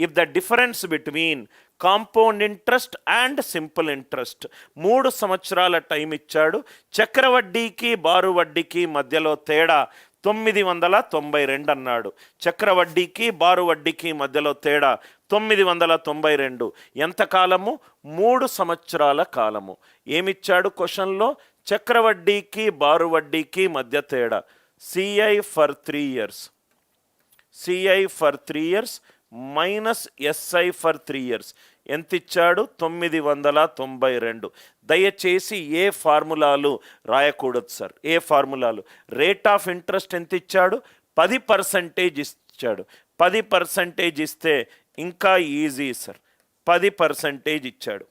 If the difference between compound interest and simple interest మూడు సంవత్సరాల time ఇచ్చాడు. చక్రవడ్డీకి బారు వడ్డీకి మధ్యలో తేడా తొమ్మిది వందల తొంభై రెండు అన్నాడు. చక్రవడ్డీకి బారు వడ్డీకి మధ్యలో తేడా తొమ్మిది వందల తొంభై రెండు. ఎంత కాలము? మూడు సంవత్సరాల కాలము. ఏమిచ్చాడు క్వశ్చన్లో? చక్రవడ్డీకి బారు వడ్డీకి మధ్య తేడా. CI for three years CI for three years minus SI for three years ఎంత ఇచ్చాడు? తొమ్మిది వందల తొంభై రెండు. దయచేసి ఏ ఫార్ములాలు రాయకూడదు సార్. ఏ ఫార్ములాలు? రేట్ ఆఫ్ ఇంట్రెస్ట్ ఎంత ఇచ్చాడు? పది పర్సంటేజ్ ఇచ్చాడు. పది పర్సంటేజ్ ఇస్తే ఇంకా ఈజీ సార్. పది పర్సంటేజ్ ఇచ్చాడు.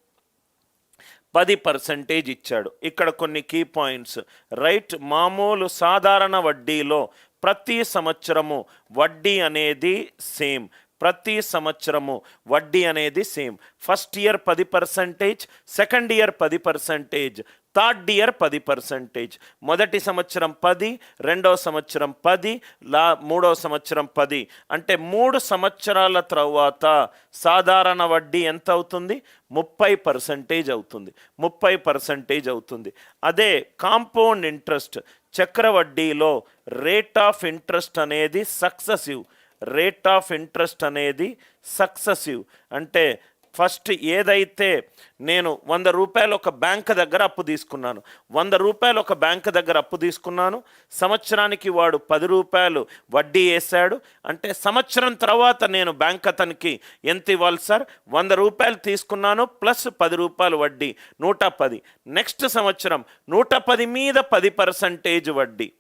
పది పర్సంటేజ్ ఇచ్చాడు. ఇక్కడ కొన్ని కీ పాయింట్స్. రైట్ మామూలు సాధారణ వడ్డీలో ప్రతి సంవత్సరము వడ్డీ అనేది సేమ్. ప్రతి సంవత్సరము వడ్డీ అనేది సేమ్. ఫస్ట్ ఇయర్ పది పర్సంటేజ్ సెకండ్ ఇయర్ పది పర్సంటేజ్ థర్డ్ ఇయర్ పది పర్సంటేజ్ మొదటి సంవత్సరం పది రెండవ సంవత్సరం పది లా మూడో సంవత్సరం పది. అంటే మూడు సంవత్సరాల తర్వాత సాధారణ వడ్డీ ఎంత అవుతుంది? ముప్పై పర్సంటేజ్ అవుతుంది. ముప్పై పర్సంటేజ్ అవుతుంది. అదే కాంపౌండ్ ఇంట్రెస్ట్ చక్రవడ్డీలో రేట్ ఆఫ్ ఇంట్రెస్ట్ అనేది సక్సెసివ్ రేట్ ఆఫ్ ఇంట్రెస్ట్ అనేది సక్సెసివ్ అంటే ఫస్ట్ ఏదైతే నేను వంద రూపాయలు ఒక బ్యాంక్ దగ్గర అప్పు తీసుకున్నాను వంద రూపాయలు ఒక బ్యాంక్ దగ్గర అప్పు తీసుకున్నాను సంవత్సరానికి వాడు పది రూపాయలు వడ్డీ వేశాడు అంటే సంవత్సరం తర్వాత నేను బ్యాంక్ అతనికి ఎంత ఇవ్వాలి సార్? వంద రూపాయలు తీసుకున్నాను ప్లస్ పది రూపాయలు వడ్డీ నూట పది. నెక్స్ట్ సంవత్సరం నూట పది మీద పది పర్సంటేజ్ వడ్డీ.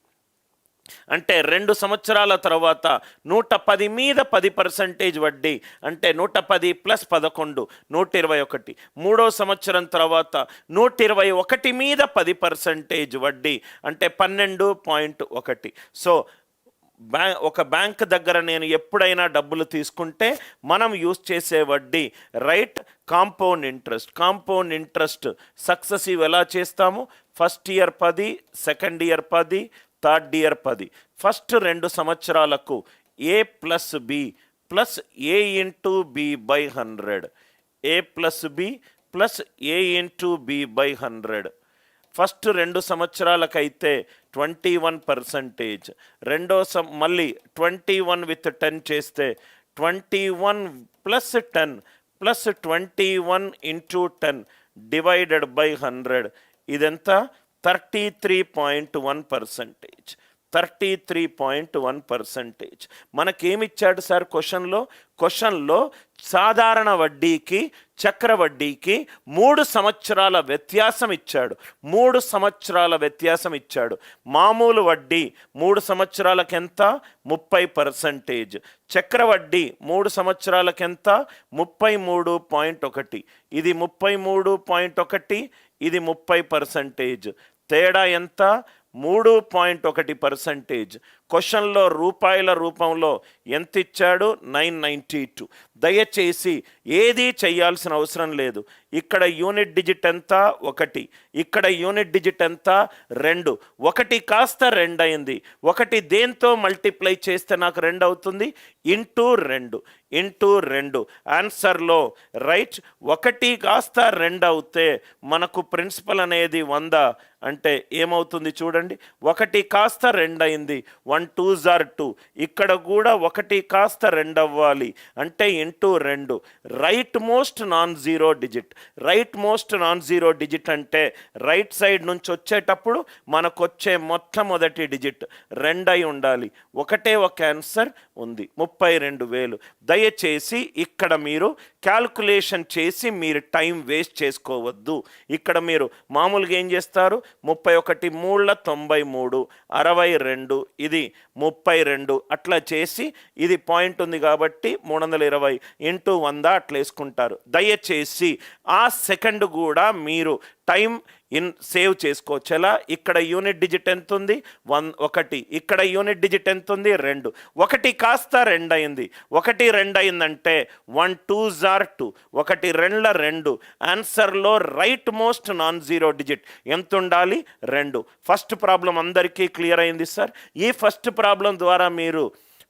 అంటే రెండు సంవత్సరాల తర్వాత నూట పది మీద పది పర్సంటేజ్ వడ్డీ అంటే నూట పది ప్లస్ పదకొండు నూట ఇరవై ఒకటి మూడో సంవత్సరం తర్వాత నూట ఇరవై ఒకటి మీద పది పర్సంటేజ్ వడ్డీ అంటే పన్నెండు పాయింట్ ఒకటి. సో బ్యా ఒక బ్యాంక్ దగ్గర నేను ఎప్పుడైనా డబ్బులు తీసుకుంటే మనం యూస్ చేసే వడ్డీ right? Compound interest. Compound interest successive ఎలా చేస్తాము? ఫస్ట్ ఇయర్ పది సెకండ్ ఇయర్ పది థర్డ్ ఇయర్ పది. ఫస్ట్ రెండు సంవత్సరాలకు A plus B plus A into B by hundred. A plus B plus A into B by hundred. First రెండు సంవత్సరాలకైతే twenty one percentage. రెండో సం మళ్ళీ ట్వంటీ వన్ విత్ టెన్ చేస్తే twenty one plus ten plus twenty one into ten divided by hundred. ఇదంతా? Thirty three point one percentage thirty three point one percentage మనకేమిచ్చాడు sir క్వశ్చన్లో? క్వశ్చన్లో సాధారణ వడ్డీకి చక్ర వడ్డీకి మూడు సంవత్సరాల వ్యత్యాసం ఇచ్చాడు. మూడు సంవత్సరాల వ్యత్యాసం ఇచ్చాడు. మామూలు వడ్డీ మూడు సంవత్సరాలకెంత? ముప్పై పర్సంటేజ్ చక్ర వడ్డీ మూడు సంవత్సరాలకెంత? ముప్పై మూడు పాయింట్ ఒకటి. ఇది ముప్పై మూడు పాయింట్ ఒకటి ఇది ముప్పై పర్సంటేజ్ తేడా ఎంత? మూడు పాయింట్ ఒకటి పర్సంటేజ్. క్వశ్చన్లో రూపాయల రూపంలో ఎంత ఇచ్చాడు నైన్ నైంటీ టూ. దయచేసి ఏదీ చేయాల్సిన అవసరం లేదు. ఇక్కడ యూనిట్ డిజిట్ ఎంత? ఒకటి. ఇక్కడ యూనిట్ డిజిట్ ఎంత? రెండు. ఒకటి కాస్త రెండు అయింది ఒకటి దేంతో మల్టిప్లై చేస్తే నాకు రెండు అవుతుంది ఇంటూ రెండు. ఇంటూ రెండు. ఆన్సర్లో రైట్. ఒకటి కాస్త రెండు అవుతే మనకు ప్రిన్సిపల్ అనేది వంద. అంటే ఏమవుతుంది చూడండి? ఒకటి కాస్త రెండు అయింది వన్ టూ జార్ టూ. ఇక్కడ కూడా ఒకటి కాస్త రెండు అవ్వాలి అంటే ఇంటూ రెండు. Right most non zero digit. Right most non zero digit అంటే రైట్ సైడ్ నుంచి వచ్చేటప్పుడు మనకు వచ్చే మొట్టమొదటి డిజిట్ రెండై ఉండాలి. ఒకటే ఒక ఆన్సర్ ఉంది. ముప్పై రెండు వేలు. దయచేసి ఇక్కడ మీరు క్యాల్కులేషన్ చేసి మీరు టైం వేస్ట్ చేసుకోవద్దు. ఇక్కడ మీరు మామూలుగా ఏం చేస్తారు? ముప్పై ఒకటి మూళ్ళ తొంభై మూడు. అరవై రెండు. ఇది ముప్పై రెండు అట్లా చేసి ఇది పాయింట్ ఉంది కాబట్టి మూడు వందల ఇరవై ఇంటూ వంద అట్లా వేసుకుంటారు. దయచేసి ఆ సెకండ్ కూడా మీరు టైం ఇన్ సేవ్ చేసుకోవచ్చు ఎలా ఇక్కడ యూనిట్ డిజిట్ ఎంత ఉంది వన్ ఒకటి. ఇక్కడ యూనిట్ డిజిట్ ఎంత ఉంది రెండు. ఒకటి కాస్త రెండు అయింది ఒకటి రెండు అయిందంటే వన్ టూ జార్ టూ. ఒకటి రెండుల రెండు. ఆన్సర్లో right most non zero digit. ఎంత ఉండాలి రెండు. ఫస్ట్ ప్రాబ్లం అందరికీ క్లియర్ అయింది సార్. ఈ ఫస్ట్ ప్రాబ్లం ద్వారా మీరు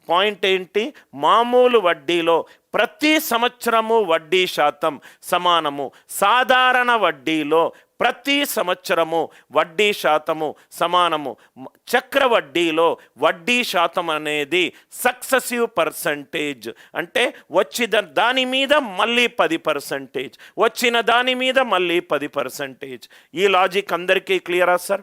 పాయింట్ ఏంటి? మామూలు వడ్డీలో ప్రతి సంవత్సరము వడ్డీ శాతం సమానము. సాధారణ వడ్డీలో ప్రతి సంవత్సరము వడ్డీ శాతము సమానము. చక్రవడ్డీలో చక్ర వడ్డీలో వడ్డీ శాతం అనేది సక్సెసివ్ పర్సంటేజ్. అంటే వచ్చిన దాని మీద మళ్ళీ పది పర్సంటేజ్. వచ్చిన దాని మీద మళ్ళీ పది పర్సంటేజ్. ఈ లాజిక్ అందరికీ క్లియరా సార్?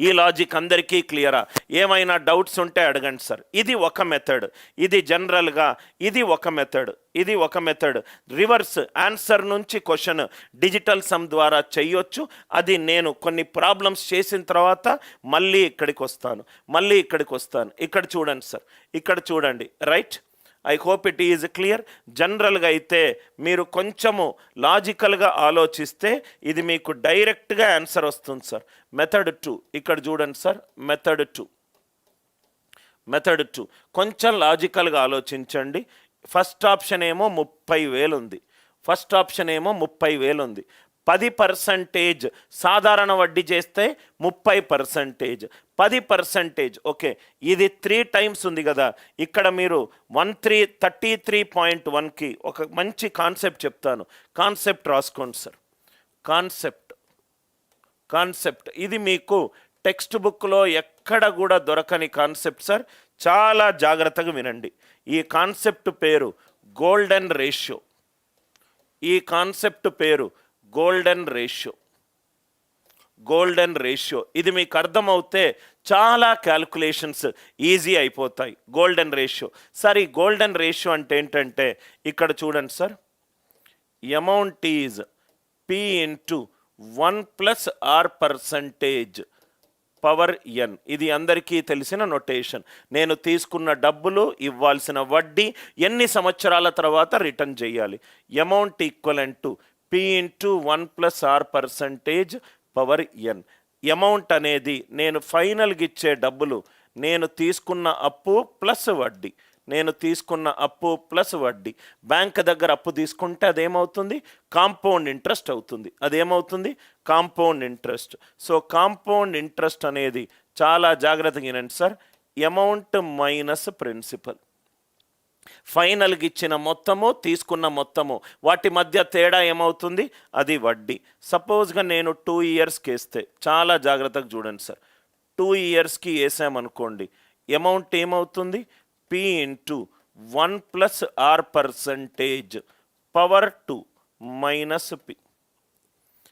ఈ లాజిక్ అందరికీ క్లియరా ఏమైనా డౌట్స్ ఉంటే అడగండి సార్. ఇది ఒక మెథడ్ ఇది జనరల్గా ఇది ఒక మెథడ్ ఇది ఒక మెథడ్ రివర్స్ ఆన్సర్ నుంచి క్వశ్చన్ డిజిటల్ సమ్ ద్వారా చేయొచ్చు. అది నేను కొన్ని ప్రాబ్లమ్స్ చేసిన తర్వాత మళ్ళీ ఇక్కడికి వస్తాను. మళ్ళీ ఇక్కడికి వస్తాను. ఇక్కడ చూడండి సార్. ఇక్కడ చూడండి. Right I hope it is clear జనరల్గా అయితే మీరు కొంచెము లాజికల్గా ఆలోచిస్తే ఇది మీకు డైరెక్ట్గా ఆన్సర్ వస్తుంది సార్ మెథడ్ టూ ఇక్కడ చూడండి sir method two method two కొంచెం లాజికల్గా ఆలోచించండి. ఫస్ట్ ఆప్షన్ ఏమో ముప్పై వేలు ఉంది. ఫస్ట్ ఆప్షన్ ఏమో ముప్పై వేలు ఉంది. పది పర్సంటేజ్ సాధారణ వడ్డీ చేస్తే ముప్పై పర్సంటేజ్ పది పర్సంటేజ్ ఓకే. ఇది త్రీ టైమ్స్ ఉంది కదా. ఇక్కడ మీరు one three thirty three point వన్కి ఒక మంచి కాన్సెప్ట్ చెప్తాను. కాన్సెప్ట్ రాసుకోండి సార్ కాన్సెప్ట్ కాన్సెప్ట్ ఇది మీకు టెక్స్ట్ బుక్లో ఎక్కడ కూడా దొరకని కాన్సెప్ట్ సార్ చాలా జాగ్రత్తగా వినండి. ఈ కాన్సెప్ట్ పేరు గోల్డెన్ రేషియో ఈ కాన్సెప్ట్ పేరు గోల్డెన్ రేషియో గోల్డెన్ రేషియో ఇది మీకు అర్థమవుతే చాలా క్యాల్కులేషన్స్ ఈజీ అయిపోతాయి. గోల్డెన్ రేషియో సార్ ఈ గోల్డెన్ రేషియో అంటే ఏంటంటే ఇక్కడ చూడండి sir amount is P into one plus R percentage power N ఇది అందరికీ తెలిసిన నొటేషన్ నేను తీసుకున్న డబ్బులు ఇవ్వాల్సిన వడ్డీ ఎన్ని సంవత్సరాల తర్వాత రిటర్న్ చేయాలి? Amount equal to P into one plus R percentage power N amount అనేది నేను ఫైనల్గా ఇచ్చే డబ్బులు నేను తీసుకున్న అప్పు ప్లస్ వడ్డీ. నేను తీసుకున్న అప్పు ప్లస్ వడ్డీ. బ్యాంక్ దగ్గర అప్పు తీసుకుంటే అదేమవుతుంది? కాంపౌండ్ ఇంట్రెస్ట్ అవుతుంది. అదేమవుతుంది? Compound interest so compound interest అనేది చాలా జాగ్రత్తగా వినండి సార్. అమౌంట్ మైనస్ ప్రిన్సిపల్ ఫైనల్కి ఇచ్చిన మొత్తము తీసుకున్న మొత్తము. వాటి మధ్య తేడా ఏమవుతుంది? అది వడ్డీ. సపోజ్గా నేను టూ ఇయర్స్కి వేస్తే చాలా జాగ్రత్తగా చూడండి సార్. టూ ఇయర్స్కి వేసామనుకోండి అమౌంట్ ఏమవుతుంది? P into one plus R percentage power two minus P.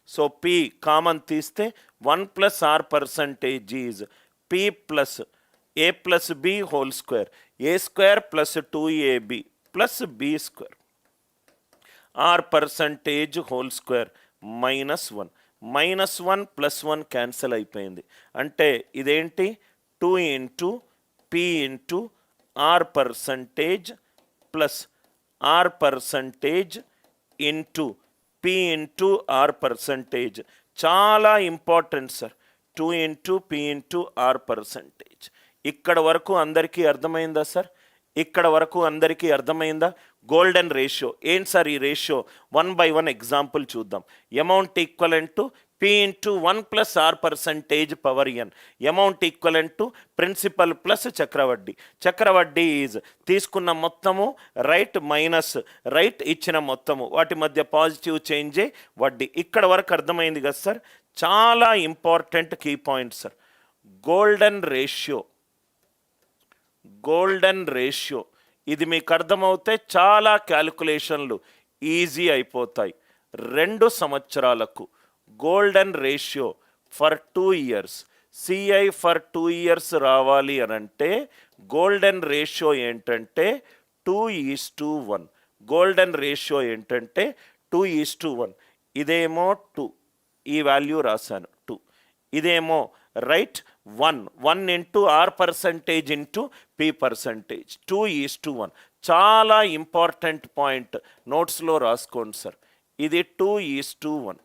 So P common తీస్తే one plus R percentage is P plus A plus B whole square. A square plus two AB plus B square R percentage whole square minus one minus one plus one cancel అయిపోయింది. అంటే ఇదేంటి? Two into P into R percentage plus R percentage into P into R percentage చాలా important sir two into P into R percentage ఇక్కడ వరకు అందరికీ అర్థమైందా sir? ఇక్కడ వరకు అందరికీ అర్థమైందా? Golden ratio. ఏంటి సార్ ఈ ratio? One by one example చూద్దాం. Amount equivalent to P into one plus R percentage power N amount equivalent to principal plus చక్రవడ్డీ. చక్రవడ్డీ ఈజ్ తీసుకున్న మొత్తము రైట్ మైనస్ రైట్ ఇచ్చిన మొత్తము. వాటి మధ్య పాజిటివ్ చేంజే వడ్డీ. ఇక్కడ వరకు అర్థమైంది కదా సార్? చాలా important key point sir. Golden ratio. Golden ratio. ఇది మీకు అర్థమవుతే చాలా క్యాలిక్యులేషన్లు ఈజీ అయిపోతాయి. రెండు సంవత్సరాలకు golden ratio for two years. CI for two years రావాలి అని అంటే గోల్డెన్ రేషియో ఏంటంటే two is to one. Golden ratio ఏంటంటే టూ ఈస్ టూ వన్. ఇదేమో టూ. ఈ వాల్యూ రాశాను. టూ. ఇదేమో right. One one into R percentage into P percentage. Two is to one. చాలా ఇంపార్టెంట్ పాయింట్ నోట్స్లో రాసుకోండి సార్. ఇది two is to one.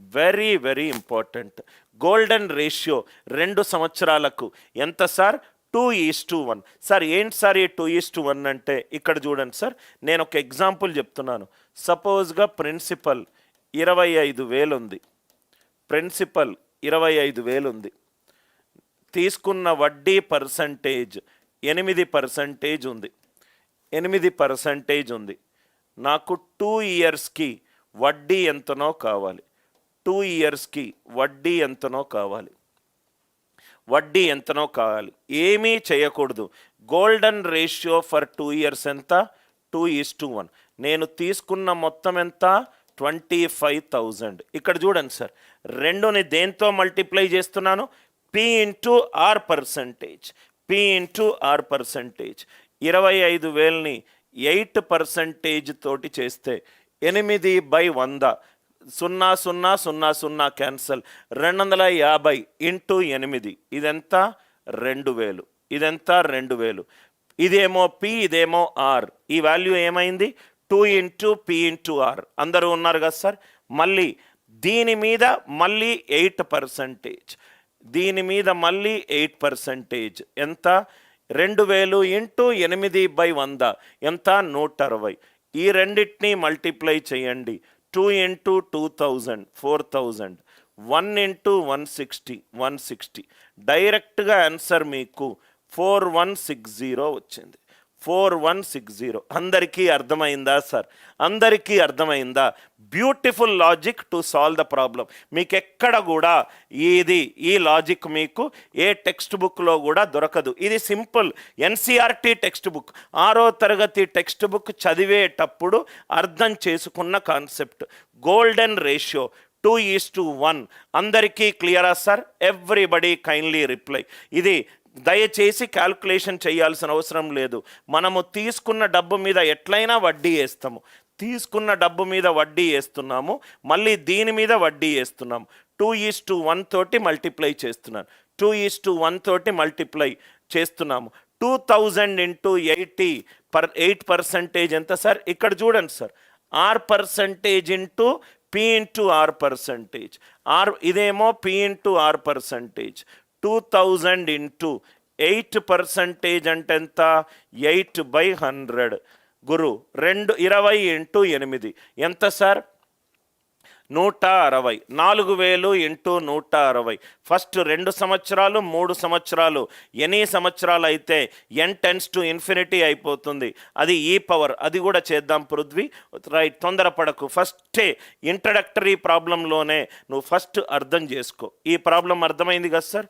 Very very important. Golden ratio రెండు సంవత్సరాలకు ఎంత sir? Two is to one. Sir ఏంటి sir ఈ two is two one అంటే? ఇక్కడ చూడండి సార్. నేను ఒక ఎగ్జాంపుల్ చెప్తున్నాను. సపోజ్గా ప్రిన్సిపల్ ఇరవై ఐదు వేలు ఉంది ప్రిన్సిపల్ ఇరవై ఐదు వేలు ఉంది తీసుకున్న వడ్డీ పర్సంటేజ్ ఎనిమిది పర్సంటేజ్ ఉంది. ఎనిమిది పర్సంటేజ్ ఉంది. నాకు టూ ఇయర్స్కి వడ్డీ ఎంతనో కావాలి. టూ ఇయర్స్కి వడ్డీ ఎంతనో కావాలి. వడ్డీ ఎంతనో కావాలి. ఏమీ చేయకూడదు. Golden ratio for two years ఎంత? టూ ఈస్ టూ వన్ నేను తీసుకున్న మొత్తం ఎంత? ట్వంటీ ఫైవ్ థౌజండ్ ఇక్కడ చూడండి సార్. రెండుని దేంతో మల్టిప్లై చేస్తున్నాను? P into R percentage P into R percentage ఇరవై ఐదు వేలని ఎయిట్ పర్సంటేజ్ తోటి చేస్తే ఎనిమిది బై వంద. సున్నా సున్నా సున్నా సున్నా క్యాన్సల్ రెండు వందల యాభై ఇంటూ ఎనిమిది. ఇదెంత? రెండు వేలు. ఇదెంత? రెండు వేలు. ఇదేమో పి ఇదేమో ఆర్ ఈ వాల్యూ ఏమైంది? Two into P into R అందరూ ఉన్నారు కదా సార్? మళ్ళీ దీని మీద మళ్ళీ ఎయిట్ పర్సంటేజ్ దీని మీద మళ్ళీ ఎయిట్ పర్సంటేజ్. ఎంత? రెండు వేలు ఇంటూ ఎనిమిది బై వంద. ఎంత? నూట అరవై. ఈ రెండింటిని మల్టిప్లై చేయండి. Two into two thousand four thousand. One into one sixty one sixty. డైరెక్ట్గా ఆన్సర్ మీకు ఫోర్ వన్ సిక్స్ జీరో వచ్చింది. Four one six zero. అందరికీ అర్థమైందా సార్? అందరికీ అర్థమైందా? Beautiful logic to solve the problem మీకు ఎక్కడ కూడా ఇది ఈ లాజిక్ మీకు ఏ టెక్స్ట్ బుక్లో కూడా దొరకదు. ఇది సింపుల్. ఎన్సీఆర్టీ టెక్స్ట్ బుక్ ఆరో తరగతి టెక్స్ట్ బుక్ చదివేటప్పుడు అర్థం చేసుకున్న concept golden ratio two is to one అందరికీ క్లియరా సార్? ఎవ్రీబడి కైండ్లీ రిప్లై ఇది దయచేసి క్యాల్కులేషన్ చేయాల్సిన అవసరం లేదు. మనము తీసుకున్న డబ్బు మీద ఎట్లయినా వడ్డీ వేస్తాము. తీసుకున్న డబ్బు మీద వడ్డీ వేస్తున్నాము. మళ్ళీ దీని మీద వడ్డీ వేస్తున్నాము. టూ ఈస్ టు వన్ తోటి మల్టిప్లై చేస్తున్నాను. టూ ఈస్ టు వన్ తోటి మల్టిప్లై చేస్తున్నాము. Two thousand into eighty per eight percentage ఎంత సార్? ఇక్కడ చూడండి sir. R percentage into P into R percentage. R ఇదేమో P into R percentage. Two thousand into eight percentage అంటే ఎంత? Eight by hundred గురు రెండు ఇరవై ఇంటూ ఎనిమిది. ఎంత సార్? నూట అరవై. నాలుగు వేలు ఇంటూ నూట అరవై. ఫస్ట్ రెండు సంవత్సరాలు మూడు సంవత్సరాలు. ఎన్ని సంవత్సరాలు అయితే ఎన్ టెన్స్ టు ఇన్ఫినిటీ అయిపోతుంది. అది e ఈ పవర్ అది కూడా చేద్దాం పృథ్వీ. రైట్ తొందరపడకు. ఫస్టే ఇంట్రడక్టరీ ప్రాబ్లంలోనే నువ్వు ఫస్ట్ అర్థం చేసుకో. ఈ ప్రాబ్లం అర్థమైంది కదా సార్?